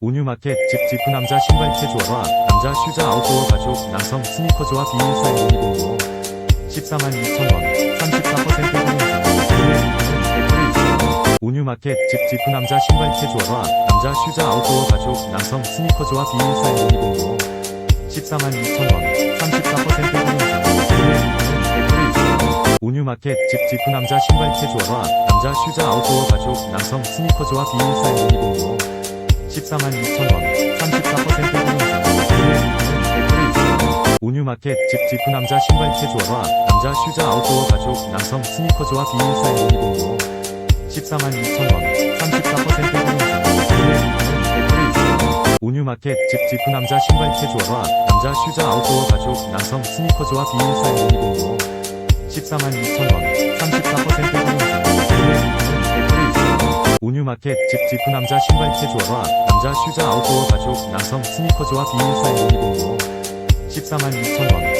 온유마켓 집 지프 남자 신발 캐주얼화 남자 슈즈 아웃도어 가죽 남성 스니커즈와 비일 사이즈 2025 14만 2천원 34% 할인 중 구매 링크는 댓글에 있습니다. 온유마켓 집 지프 남자 신발 캐주얼화 남자 슈즈 아웃도어 가죽 남성 스니커즈와 비일 사이즈 2025 14만 2천원 34% 할인 중 구매 링크는 댓글에 있습니다. 온유마켓 집 지프 남자 신발 캐주얼화 남자 슈즈 아웃도어 가죽 남성 스니커즈와 비일 사이즈 2025 14만 2천원 34% 할인 중 구매 링크는 댓글에 있습니다. 온유마켓 집 지프 남자 신발 캐주얼화 남자 슈즈 아웃도어 가죽 남성 스니커즈와 비일 사이즈 2025 14만 2천원 34% 할인 중 구매 링크는 댓글에 있습니다. 온유마켓 집 지프 남자 신발 캐주얼화 남자 슈즈 아웃도어 가죽 남성 스니커즈와 비일 사이즈 2025 14만 2천원 34% 할인 중 구매 링크는 댓글에 있습니다. 온유마켓 집 지프 남자 신발 캐주얼화 남자 슈즈 아웃도어 가죽 남성 스니커즈와 사이즈 2025 14만 2천원